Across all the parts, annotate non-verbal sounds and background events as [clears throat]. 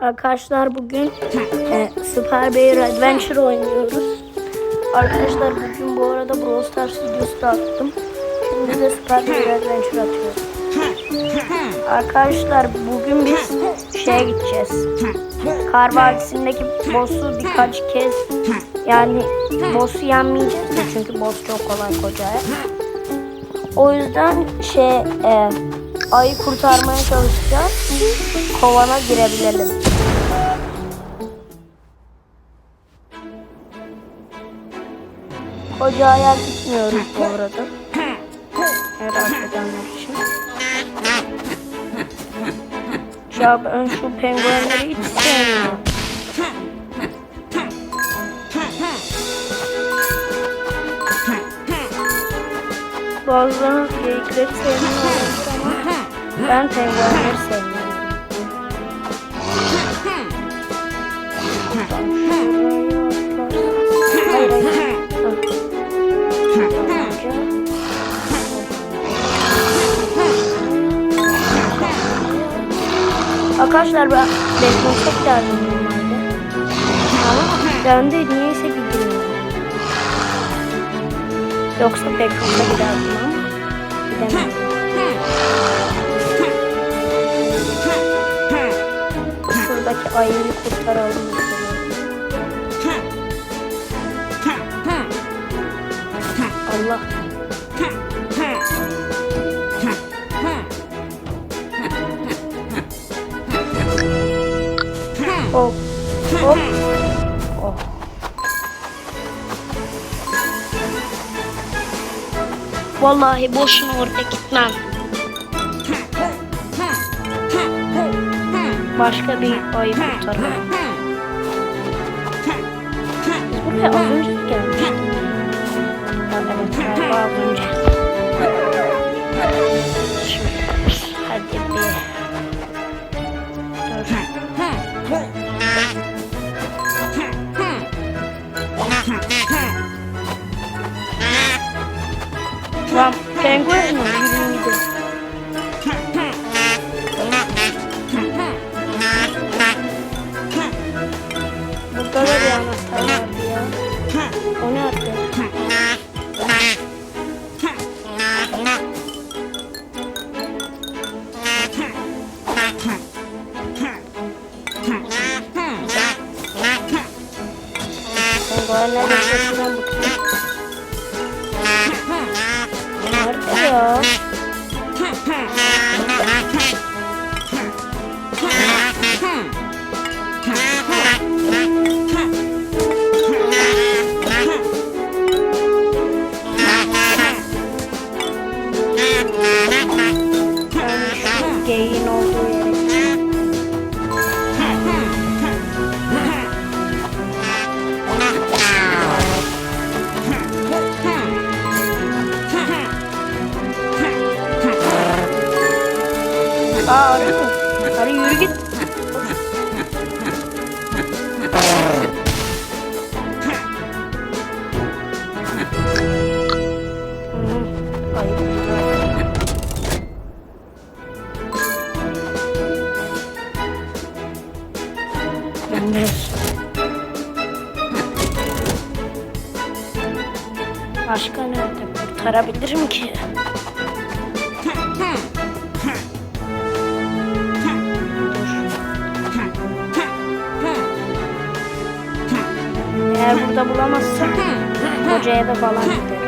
Arkadaşlar bugün [clears throat] e, Super Bear Adventure oynuyoruz. Arkadaşlar bugün bu arada Brawl Stars videosu da attım. Şimdi de Super Bear Adventure atıyorum. Arkadaşlar bugün biz şeye gideceğiz. Kar boss'u birkaç kez yani boss'u yenmeyeceğiz de çünkü boss çok kolay kocaya. O yüzden şey e, ayı kurtarmaya çalışacağız. Kovana girebilelim. Koca aya gitmiyoruz bu arada. Merak edenler için. Ya ben şu penguenleri hiç sevmiyorum. Bazılarınız geyikleri sevmiyor ama ben penguenleri sevmiyorum. Hayır Arkadaşlar ben beklesek derdim normalde. De niyeyse gidiyorum. Yoksa beklese giderdim ama gidemem. Şuradaki ayıyı kurtaralım. Allah. Hop. Hop. Oh. Vallahi boşuna oraya gitmem. Başka bir ayı kurtaralım. Biz buraya az önce gelmiştik. Ha, Evet galiba az önce. 来了。Eğer burada bulamazsam hocaya da falan giderim.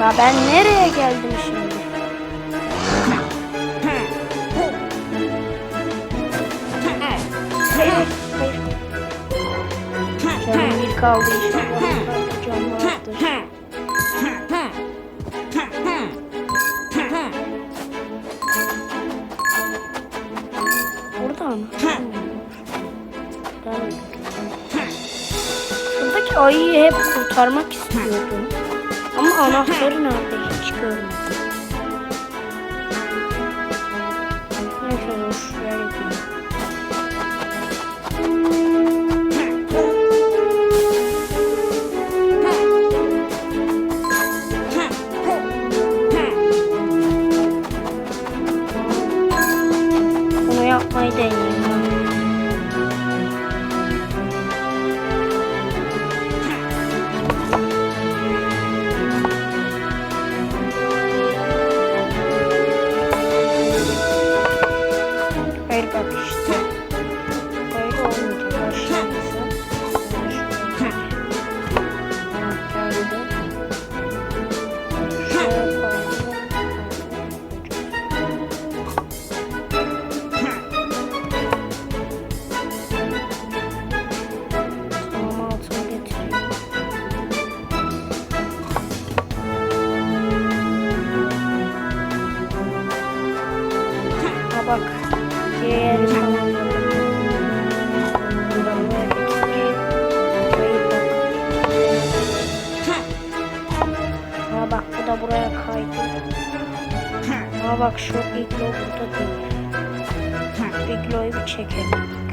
Ya ben nereye geldim şimdi? Bir kaldı inşallah. Yukarıda Can vardır. Burada mı? Ben Şuradaki ayıyı hep kurtarmak istiyordum. Ama anahtarı nerede hiç görmedim. Neyse şuraya. Bak bu da buraya kaydı. Ha bak şu iglo burada değil. Iglo'yu bir çekelim.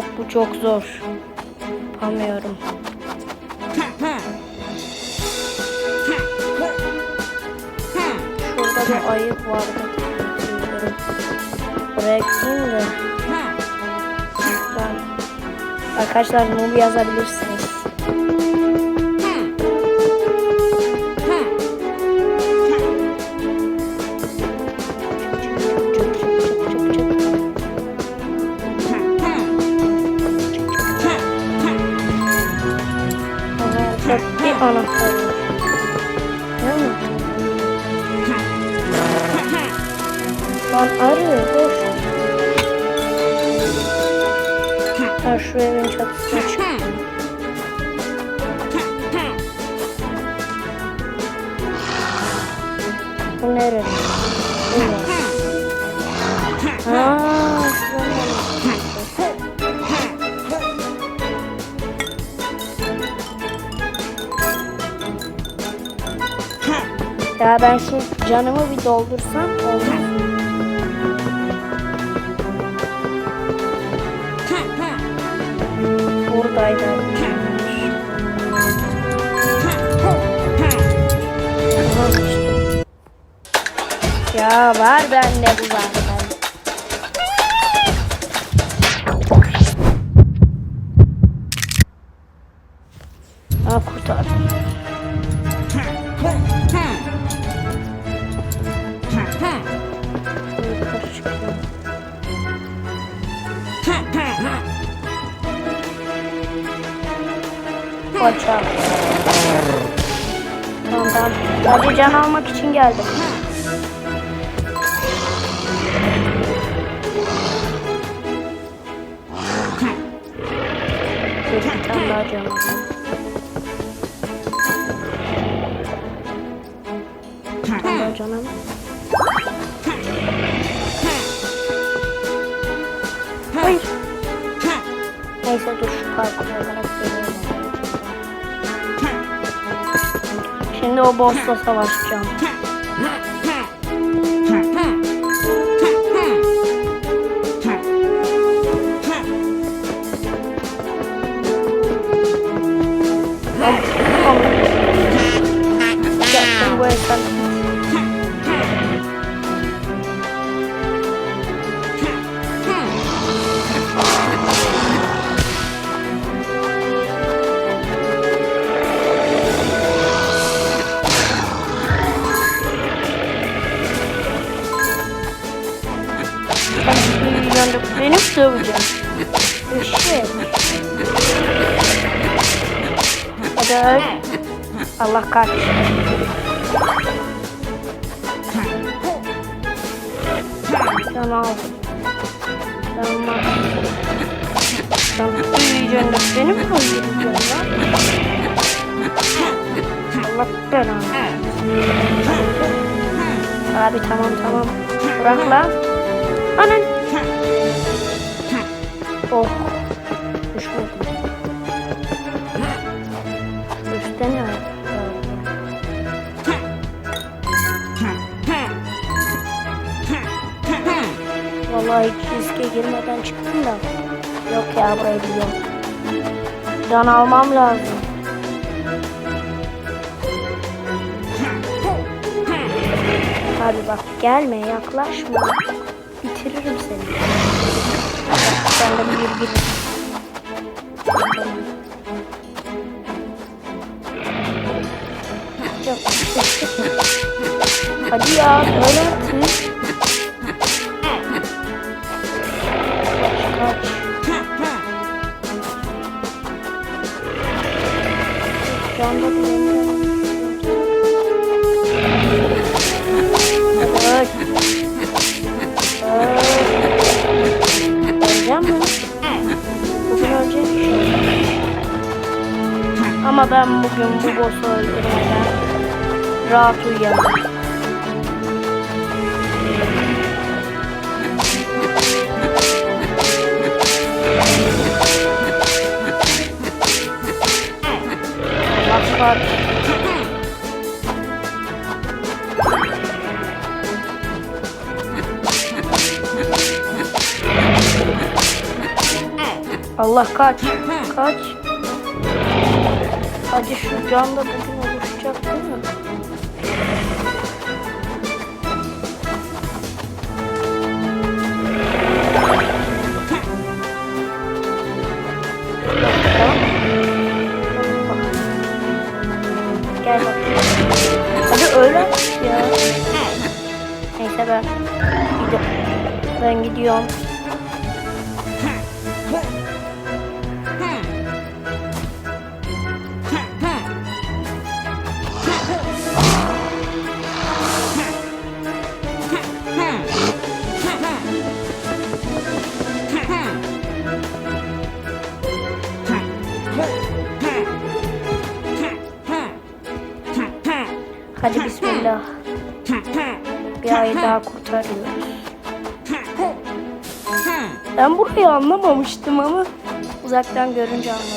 Yok bu çok zor. Yapamıyorum. Şurada bir ayıp vardı. Gideyim de. Ben... Arkadaşlar noob yazabilirsiniz. Bu neresi? Bu ne? Aa, şuradan Ya ben şimdi canımı bir doldursam olmaz. Buradaydı. Ya var bende bu zaten. Aa kurtardım. Koçam. Tamam tamam. Sadece can almak için geldim. Dur bir tane daha can alayım. Bir tane daha can alayım. Hayır. Neyse dur şu parkur olarak geliyorum. Şimdi o boss'la savaşacağım. 唉 Öl. Allah kahretsin. Tamam. Tamam. Tamam. Büyüyeceğim de beni mi lan? Allah belanı. Abi tamam tamam. Bırak lan. Anan. Oh. Vallahi riske girmeden çıktım da. Yok ya burayı biliyorum. Can almam lazım. Abi bak gelme yaklaşma. Bitiririm seni. Sen de bir. Yok, Hadi ya öyle artık. Ama ben bugün bu boss'u öldürmeden rahat uyuyamam. Allah kaç. Kaç. Hadi şu can da bugün oluşacak değil mi? Gel bak. Hadi öyle ya. Neyse ben gidiyorum. Ben gidiyorum. Kurtarıyoruz. Ben burayı anlamamıştım ama uzaktan görünce anladım.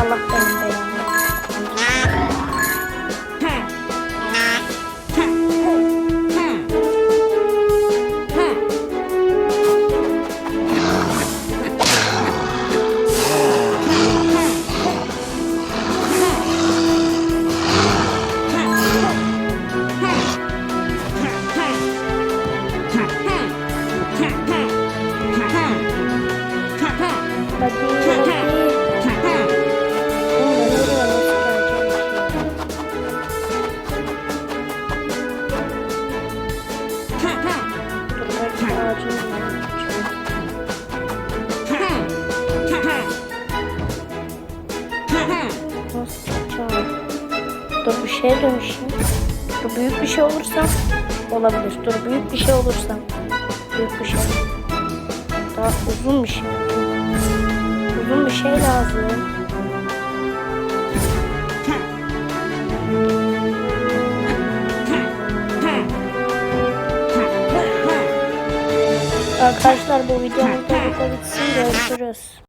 Allah benim belanı. Dur bir şeye dönüşeyim. Dur büyük bir şey olursam olabilir. Dur büyük bir şey olursam. Büyük bir şey. Daha uzun bir şey. Uzun bir şey lazım. Arkadaşlar bu videomuz da bitsin. Görüşürüz.